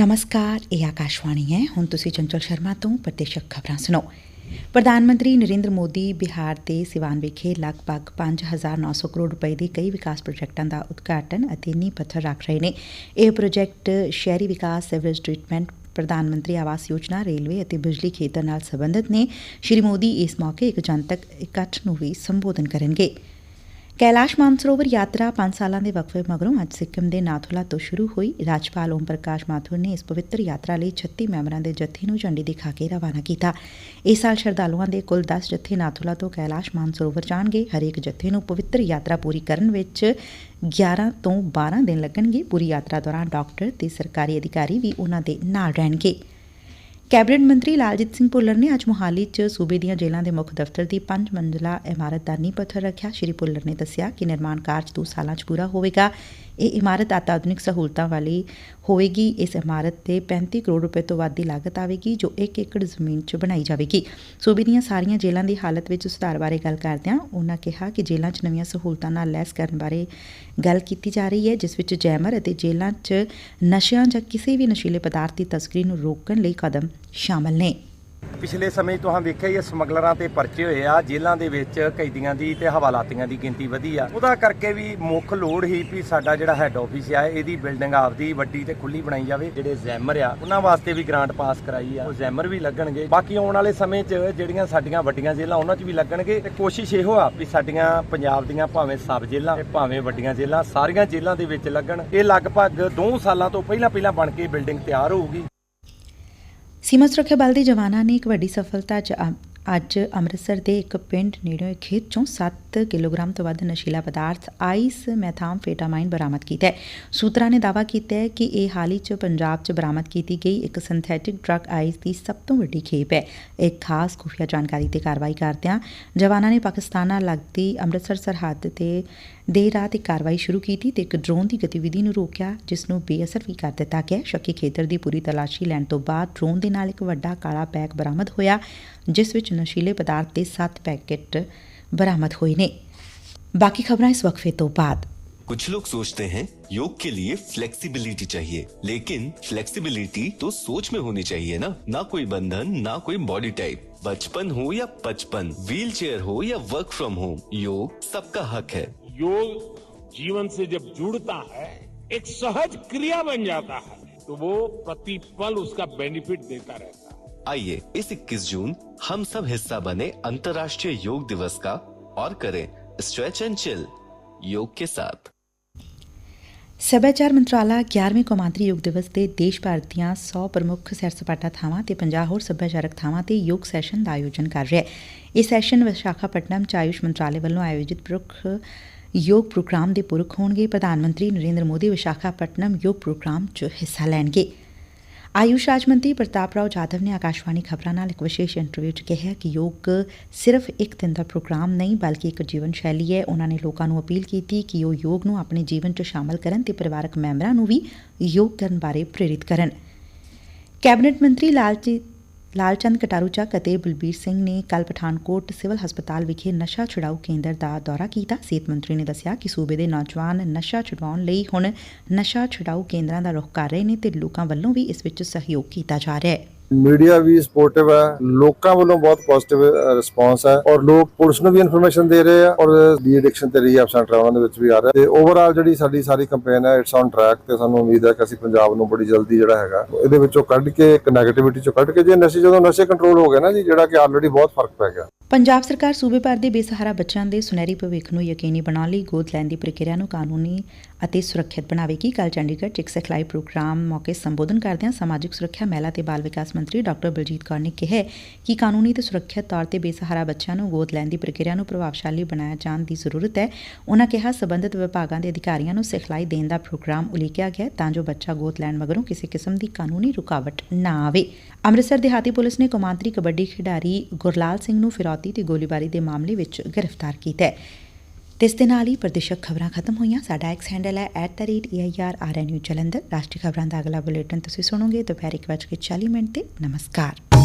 ਨਮਸਕਾਰ ਇਹ ਆਕਾਸ਼ਵਾਣੀ ਹੈ ਹੁਣ ਤੁਸੀਂ ਚੰਚਲ ਸ਼ਰਮਾ ਤੋਂ ਪ੍ਰਤੀਸ਼ਕ ਖਬਰਾਂ ਸੁਣੋ ਪ੍ਰਧਾਨ ਮੰਤਰੀ ਨਰਿੰਦਰ ਮੋਦੀ ਬਿਹਾਰ ਦੇ ਸਿਵਾਨ ਵਿਖੇ ਲਗਭਗ 5900 ਕਰੋੜ ਰੁਪਏ ਦੇ ਕਈ ਵਿਕਾਸ ਪ੍ਰੋਜੈਕਟਾਂ ਦਾ ਉਦਘਾਟਨ ਅਤੇ ਨੀਂਹ ਪੱਥਰ ਰੱਖ ਰਹੇ ਨੇ ਇਹ ਪ੍ਰੋਜੈਕਟ ਸ਼ਹਿਰੀ ਵਿਕਾਸ ਸਿਵਰੇਜ ਟ੍ਰੀਟਮੈਂਟ ਪ੍ਰਧਾਨ ਮੰਤਰੀ ਆਵਾਸ ਯੋਜਨਾ ਰੇਲਵੇ ਅਤੇ ਬਿਜਲੀ ਖੇਤਰ ਨਾਲ ਸੰਬੰਧਿਤ ਨੇ ਸ਼੍ਰੀ ਮੋਦੀ ਇਸ ਮੌਕੇ ਇੱਕ ਜਨਤਕ ਇਕੱਠ ਨੂੰ ਵੀ ਸੰਬੋਧਨ ਕਰਨਗੇ ਕੈਲਾਸ਼ ਮਾਨਸਰੋਵਰ ਯਾਤਰਾ 5 ਸਾਲਾਂ ਦੇ ਵਕਫੇ ਮਗਰੋਂ ਅੱਜ ਸਿੱਕਮ ਦੇ ਨਾਥੂਲਾ ਤੋਂ ਸ਼ੁਰੂ ਹੋਈ। ਰਾਜਪਾਲ ਓਮ ਪ੍ਰਕਾਸ਼ ਮਾਥੁਰ ਨੇ ਇਸ ਪਵਿੱਤਰ ਯਾਤਰਾ ਲਈ 36 ਮੈਂਬਰਾਂ ਦੇ ਜੱਥੇ ਨੂੰ ਝੰਡੀ ਦਿਖਾ ਕੇ ਰਵਾਨਾ ਕੀਤਾ। ਇਸ ਸਾਲ ਸ਼ਰਧਾਲੂਆਂ ਦੇ ਕੁੱਲ 10 ਜੱਥੇ ਨਾਥੂਲਾ ਤੋਂ ਕੈਲਾਸ਼ ਮਾਨਸਰੋਵਰ ਜਾਣਗੇ। ਹਰੇਕ ਜੱਥੇ ਨੂੰ ਪਵਿੱਤਰ ਯਾਤਰਾ ਪੂਰੀ ਕਰਨ ਵਿੱਚ 11 ਤੋਂ 12 ਦਿਨ ਲੱਗਣਗੇ। ਪੂਰੀ ਯਾਤਰਾ ਦੌਰਾਨ ਡਾਕਟਰ ਤੇ ਸਰਕਾਰੀ ਅਧਿਕਾਰੀ ਵੀ ਉਹਨਾਂ ਦੇ ਨਾਲ ਰਹਿਣਗੇ। ਕੈਬਨਿਟ ਮੰਤਰੀ ਲਾਲਜੀਤ ਸਿੰਘ ਭੁੱਲਰ ਨੇ ਅੱਜ ਮੁਹਾਲੀ 'ਚ ਸੂਬੇ ਦੀਆਂ ਜੇਲ੍ਹਾਂ ਦੇ ਮੁੱਖ ਦਫ਼ਤਰ ਦੀ ਪੰਜ ਮੰਜ਼ਲਾ ਇਮਾਰਤ ਦਾ ਨੀਂਹ ਪੱਥਰ ਰੱਖਿਆ। ਸ਼੍ਰੀ ਭੁੱਲਰ ਨੇ ਦੱਸਿਆ ਕਿ ਨਿਰਮਾਣ ਕਾਰਜ ਦੋ ਸਾਲਾਂ 'ਚ ਪੂਰਾ ਹੋਵੇਗਾ। ਇਹ ਇਮਾਰਤ ਅਤਿਆਧੁਨਿਕ ਸਹੂਲਤਾਂ ਵਾਲੀ ਹੋਵੇਗੀ। ਇਸ ਇਮਾਰਤ ਤੇ 35 ਕਰੋੜ ਰੁਪਏ ਤੋਂ ਵੱਧ ਦੀ ਲਾਗਤ ਆਵੇਗੀ, ਜੋ 1 ਏਕੜ ਜ਼ਮੀਨ 'ਚ ਬਣਾਈ ਜਾਵੇਗੀ। ਸੂਬੇ ਦੀਆਂ ਸਾਰੀਆਂ ਜੇਲ੍ਹਾਂ ਦੀ ਹਾਲਤ ਵਿੱਚ ਸੁਧਾਰ ਬਾਰੇ ਗੱਲ ਕਰਦਿਆਂ ਉਨ੍ਹਾਂ ਕਿਹਾ ਕਿ ਜੇਲ੍ਹਾਂ 'ਚ ਨਵੀਆਂ ਸਹੂਲਤਾਂ ਨਾਲ ਲੈਸ ਕਰਨ ਬਾਰੇ ਗੱਲ ਕੀਤੀ ਜਾ ਰਹੀ ਹੈ, ਜਿਸ ਵਿੱਚ ਜੈਮਰ ਅਤੇ ਜੇਲ੍ਹਾਂ 'ਚ ਨਸ਼ਿਆਂ ਜਾਂ ਕਿਸੇ ਵੀ ਨਸ਼ੀਲੇ ਪਦਾਰਥ ਦੀ ਤਸਕਰੀ ਨੂੰ ਰੋਕਣ ਲਈ ਕਦਮ ਸ਼ਾਮਲ ਨੇ। ਪਿਛਲੇ ਸਮੇਂ 'ਚ ਵੇਖਿਆ ਇਹ ਹੈ, ਸਮਗਲਰਾਂ ਤੇ ਪਰਚੇ ਹੋਏ ਆ ਜੇਲ੍ਹਾਂ ਦੇ ਵਿੱਚ ਕੈਦੀਆਂ ਦੀ ਤੇ ਹਵਾਲਾਤੀਆਂ ਦੀ ਗਿਣਤੀ ਵਧੀ ਆ। ਉਹਦਾ ਕਰਕੇ ਵੀ ਮੁੱਖ ਲੋੜ ਹੀ ਵੀ ਸਾਡਾ ਜਿਹੜਾ ਹੈੱਡ ਆਫਿਸ ਆ ਇਹਦੀ ਬਿਲਡਿੰਗ ਆਪਦੀ ਵੱਡੀ ਤੇ ਖੁੱਲੀ ਬਣਾਈ ਜਾਵੇ। ਜਿਹੜੇ ਜ਼ੈਮਰ ਆ ਉਹਨਾਂ ਵਾਸਤੇ ਵੀ ਗ੍ਰਾਂਟ ਪਾਸ ਕਰਾਈ ਆ। ਉਹ ਜ਼ੈਮਰ ਵੀ ਲੱਗਣਗੇ। ਬਾਕੀ ਆਉਣ ਵਾਲੇ ਸਮੇਂ 'ਚ ਜਿਹੜੀਆਂ ਸਾਡੀਆਂ ਵੱਡੀਆਂ ਜੇਲ੍ਹਾਂ ਉਹਨਾਂ 'ਚ ਵੀ ਲੱਗਣਗੇ। ਤੇ ਕੋਸ਼ਿਸ਼ ਇਹੋ ਆ ਵੀ ਸਾਡੀਆਂ ਪੰਜਾਬ ਦੀਆਂ ਭਾਵੇਂ ਸਬ ਜੇਲ੍ਹਾਂ ਤੇ ਭਾਵੇਂ ਵੱਡੀਆਂ ਜੇਲ੍ਹਾਂ ਸਾਰੀਆਂ ਜੇਲ੍ਹਾਂ ਦੇ ਵਿੱਚ ਲੱਗਣ। ਇਹ ਲਗਭਗ 2 ਸਾਲਾਂ ਤੋਂ ਪਹਿਲਾਂ ਪਹਿਲਾਂ ਬਣ ਕੇ ਬਿਲਡਿੰਗ ਤਿਆਰ ਹੋਊਗੀ। ਸੀਮਾ ਸੁਰੱਖਿਆ ਬਲ ਦੇ ਜਵਾਨਾਂ ਨੇ ਇੱਕ ਵੱਡੀ ਸਫਲਤਾ 'ਚ ਅ- ਅੱਜ ਅੰਮ੍ਰਿਤਸਰ ਦੇ ਇੱਕ ਪਿੰਡ ਨੇੜੇ ਖੇਤ 'ਚੋਂ 7 ਕਿਲੋਗ੍ਰਾਮ ਤੋਂ ਵੱਧ ਨਸ਼ੀਲਾ ਪਦਾਰਥ, ਆਈਸ ਮੈਥਾਮਫੇਟਾਮਾਈਨ ਬਰਾਮਦ ਕੀਤਾ ਹੈ। ਸੂਤਰਾਂ ਨੇ ਦਾਅਵਾ ਕੀਤਾ ਹੈ ਕਿ ਇਹ ਹਾਲ ਹੀ 'ਚ ਪੰਜਾਬ 'ਚ ਬਰਾਮਦ ਕੀਤੀ ਗਈ ਇੱਕ ਸਿੰਥੈਟਿਕ ਡਰੱਗ ਆਈਸ ਦੀ ਸਭ ਤੋਂ ਵੱਡੀ ਖੇਪ ਹੈ। ਇੱਕ ਖਾਸ ਖੁਫੀਆ ਜਾਣਕਾਰੀ ਤੇ ਕਾਰਵਾਈ ਕਰਦਿਆਂ ਜਵਾਨਾਂ ਨੇ ਪਾਕਿਸਤਾਨ ਨਾਲ ਲੱਗਦੀ ਅੰਮ੍ਰਿਤਸਰ ਸਰਹੱਦ ਤੇ ਦੇਰ ਰਾਤ ਇੱਕ ਕਾਰਵਾਈ ਸ਼ੁਰੂ ਕੀਤੀ ਤੇ ਇੱਕ ਡਰੋਨ ਦੀ ਗਤੀਵਿਧੀ ਨੂੰ ਰੋਕਿਆ, ਜਿਸ ਨੂੰ ਬੇਅਸਰ ਵੀ ਕਰ ਦਿੱਤਾ ਗਿਆ। ਸ਼ੱਕੀ ਖੇਤਰ ਦੀ ਪੂਰੀ ਤਲਾਸ਼ੀ ਲੈਣ ਤੋਂ ਬਾਅਦ ਡਰੋਨ ਦੇ ਨਾਲ ਇੱਕ ਵੱਡਾ ਕਾਲਾ ਬੈਗ ਬਰਾਮਦ ਹੋਇਆ, ਜਿਸ ਵਿੱਚ ਨਸ਼ੀਲੇ ਪਦਾਰਥ ਦੇ 7 ਪੈਕੇਟ बरामद हुई ने बाकी खबर इस वक्फे तो बाद। कुछ लोग सोचते हैं योग के लिए फ्लेक्सिबिलिटी चाहिए लेकिन फ्लेक्सिबिलिटी तो सोच में होनी चाहिए ना। ना कोई बंधन ना कोई बॉडी टाइप बचपन हो या पचपन व्हील चेयर हो या वर्क फ्रॉम होम योग सबका हक है। योग जीवन से जब जुड़ता है एक सहज क्रिया बन जाता है तो वो प्रतिपल उसका बेनिफिट देता रहता है। आइए इस 21 जून हम सब हिस्सा बने अंतर्राष्ट्रीय योग दिवस का और करें स्ट्रेच एंड चिल योग के साथ ਸੱਭਿਆਚਾਰ ਮੰਤਰਾਲਾ 11ਵੇਂ ਕੌਮਾਂਤਰੀ ਯੋਗ ਦਿਵਸ ਤੇ ਦੇਸ਼ ਭਰ ਦੀਆਂ 100 ਪ੍ਰਮੁੱਖ ਸੈਰ ਸਪਾਟਾ ਥਾਵਾਂ ਤੇ 50 ਹੋਰ ਸੱਭਿਆਚਾਰਕ ਥਾਵਾਂ ਤੇ ਯੋਗ ਸੈਸ਼ਨ ਦਾ ਆਯੋਜਨ ਕਰ ਰਿਹਾ ਹੈ ਇਹ ਸੈਸ਼ਨ ਵਿਸ਼ਾਖਾਪਟਨਮ ਚ ਆਯੁਸ਼ ਮੰਤਰਾਲੇ ਵੱਲੋਂ ਆਯੋਜਿਤ ਪ੍ਰਮੁੱਖ ਯੋਗ ਪ੍ਰੋਗਰਾਮ ਦੇ ਪੁਰਖ ਹੋਣਗੇ ਪ੍ਰਧਾਨ ਮੰਤਰੀ ਨਰਿੰਦਰ ਮੋਦੀ ਵਿਸ਼ਾਖਾਪਟਨਮ ਯੋਗ ਪ੍ਰੋਗਰਾਮ ਚ ਹਿੱਸਾ ਲੈਣਗੇ ਆਯੁਸ਼ ਰਾਜ ਮੰਤਰੀ ਪ੍ਰਤਾਪ ਰਾਓ ਜਾਧਵ ਨੇ ਆਕਾਸ਼ਵਾਣੀ ਖਬਰਾਂ ਨਾਲ ਇੱਕ ਵਿਸ਼ੇਸ਼ ਇੰਟਰਵਿਊ 'ਚ ਕਿਹਾ ਕਿ ਯੋਗ ਸਿਰਫ ਇੱਕ ਦਿਨ ਦਾ ਪ੍ਰੋਗਰਾਮ ਨਹੀਂ ਬਲਕਿ ਇੱਕ ਜੀਵਨ ਸ਼ੈਲੀ ਹੈ ਉਹਨਾਂ ਨੇ ਲੋਕਾਂ ਨੂੰ ਅਪੀਲ ਕੀਤੀ ਕਿ ਉਹ ਯੋਗ ਨੂੰ ਆਪਣੇ ਜੀਵਨ 'ਚ ਸ਼ਾਮਲ ਕਰਨ ਤੇ ਪਰਿਵਾਰਕ ਮੈਂਬਰਾਂ ਨੂੰ ਵੀ ਯੋਗ ਕਰਨ ਬਾਰੇ ਪ੍ਰੇਰਿਤ ਕਰਨ ਕੈਬਨਿਟ ਮੰਤਰੀ ਲਾਲਜੀ ਲਾਲਚੰਦ ਕਟਾਰੂ ਚੱਕ ਅਤੇ ਬਲਬੀਰ ਸਿੰਘ ਨੇ ਕੱਲ ਪਠਾਨਕੋਟ ਸਿਵਲ ਹਸਪਤਾਲ ਵਿਖੇ ਨਸ਼ਾ ਛੁਡਾਊ ਕੇਂਦਰ ਦਾ ਦੌਰਾ ਕੀਤਾ। ਸਿਹਤ ਮੰਤਰੀ ਨੇ ਦੱਸਿਆ ਕਿ ਸੂਬੇ ਦੇ ਨੌਜਵਾਨ ਨਸ਼ਾ ਛੁਡਾਉਣ ਲਈ ਹੁਣ ਨਸ਼ਾ ਛੁਡਾਊ ਕੇਂਦਰਾਂ ਦਾ ਰੁਖ ਕਰ ਰਹੇ ਨੇ ਤੇ ਲੋਕਾਂ ਵੱਲੋਂ ਵੀ ਇਸ ਵਿੱਚ ਸਹਿਯੋਗ ਕੀਤਾ ਜਾ ਰਿਹਾ ਹੈ। ਮੀਡੀਆ ਵੀ ਸਪੋਰਟਿਵ ਹੈ, ਲੋਕਾਂ ਵੱਲੋਂ ਬਹੁਤ ਪੋਜ਼ਿਟਿਵ ਰਿਸਪਾਂਸ ਹੈ ਔਰ ਲੋਕ ਪੁਲਿਸ ਨੂੰ ਵੀ ਇਨਫੋਰਮੇਸ਼ਨ ਦੇ ਰਹੇ ਆ ਔਰ ਡੀ ਐਡਿਕਸ਼ਨ ਤੇ ਰੀਹੈਬ ਸੈਂਟਰ ਉਹਨਾਂ ਦੇ ਵਿੱਚ ਵੀ ਆ ਰਿਹਾ। ਤੇ ਓਵਰਆਲ ਜਿਹੜੀ ਸਾਡੀ ਸਾਰੀ ਕੰਪੇਨ ਹੈ ਇਟਸ ਔਨ ਟਰੈਕ ਤੇ ਸਾਨੂੰ ਉਮੀਦ ਹੈ ਕਿ ਅਸੀਂ ਪੰਜਾਬ ਨੂੰ ਬੜੀ ਜਲਦੀ ਜਿਹੜਾ ਹੈਗਾ, ਇਹਦੇ ਵਿੱਚੋਂ ਕੱਢ ਕੇ, ਇੱਕ ਨੈਗੇਟਿਵਿਟੀ ਚੋਂ ਕੱਢ ਕੇ, ਜੇ ਨਸ਼ੇ, ਜਦੋਂ ਨਸ਼ੇ ਕੰਟਰੋਲ ਹੋ ਗਏ ਨਾ ਜੀ, ਜਿਹੜਾ ਕਿ ਆਲਰੇਡੀ ਬਹੁਤ ਫ਼ਰਕ ਪੈ ਗਿਆ। ਪੰਜਾਬ ਸਰਕਾਰ ਸੂਬੇ ਭਰ ਦੇ ਬੇਸਹਾਰਾ ਬੱਚਿਆਂ ਦੇ ਸੁਨਹਿਰੀ ਭਵਿੱਖ ਨੂੰ ਯਕੀਨੀ ਬਣਾਉਣ ਲਈ ਗੋਦ ਲੈਣ ਦੀ ਪ੍ਰਕਿਰਿਆ ਨੂੰ ਕਾਨੂੰਨੀ ਅਤੇ ਸੁਰੱਖਿਅਤ ਬਣਾਵੇਗੀ ਕੱਲ ਚੰਡੀਗੜ੍ਹ 'ਚ ਇੱਕ ਸਿਖਲਾਈ ਪ੍ਰੋਗਰਾਮ ਮੌਕੇ ਸੰਬੋਧਨ ਕਰਦਿਆਂ ਸਮਾਜਿਕ ਸੁਰੱਖਿਆ ਮਹਿਲਾ ਤੇ ਬਾਲ ਵਿਕਾਸ ਮੰਤਰੀ ਡਾਕਟਰ ਬਲਜੀਤ ਕੌਰ ਨੇ ਕਿਹਾ ਕਿ ਕਾਨੂੰਨੀ ਤੇ ਸੁਰੱਖਿਅਤ ਤੌਰ ਤੇ ਬੇਸਹਾਰਾ ਬੱਚਿਆਂ ਨੂੰ ਗੋਦ ਲੈਣ ਦੀ ਪ੍ਰਕਿਰਿਆ ਨੂੰ ਪ੍ਰਭਾਵਸ਼ਾਲੀ ਬਣਾਇਆ ਜਾਣ ਦੀ ਜ਼ਰੂਰਤ ਹੈ। ਉਨ੍ਹਾਂ ਕਿਹਾ, ਸਬੰਧਤ ਵਿਭਾਗਾਂ ਦੇ ਅਧਿਕਾਰੀਆਂ ਨੂੰ ਸਿਖਲਾਈ ਦੇਣ ਦਾ ਪ੍ਰੋਗਰਾਮ ਉਲੀਕਿਆ ਗਿਆ ਤਾਂ ਜੋ ਬੱਚਾ ਗੋਦ ਲੈਣ ਮਗਰੋਂ ਕਿਸੇ ਕਿਸਮ ਦੀ ਕਾਨੂੰਨੀ ਰੁਕਾਵਟ ਨਾ ਆਵੇ। ਅੰਮ੍ਰਿਤਸਰ ਦਿਹਾਤੀ ਪੁਲਿਸ ਨੇ ਕੌਮਾਂਤਰੀ ਕਬੱਡੀ ਖਿਡਾਰੀ ਗੁਰਲਾਲ ਸਿੰਘ ਨੂੰ ਫਿਰੌਤੀ ਤੇ ਗੋਲੀਬਾਰੀ ਦੇ ਮਾਮਲੇ ਵਿੱਚ ਗ੍ਰਿਫਤਾਰ ਕੀਤਾ ਹੈ। ਤੇ ਇਸ ਦੇ ਨਾਲ ਹੀ ਪ੍ਰਦੇਸ਼ਕ ਖਬਰਾਂ ਖਤਮ ਹੋਈਆਂ। ਸਾਡਾ ਐਕਸ ਹੈਂਡਲ ਹੈ @airrnu ਜਲੰਧਰ ਰਾਸ਼ਟਰੀ ਖਬਰਾਂ ਦਾ ਅਗਲਾ ਬੁਲੇਟਿਨ ਤੁਸੀਂ ਸੁਣੋਗੇ। ਦੁਪਹਿਰ 1:40 ਮਿੰਟ ਤੇ। ਨਮਸਕਾਰ।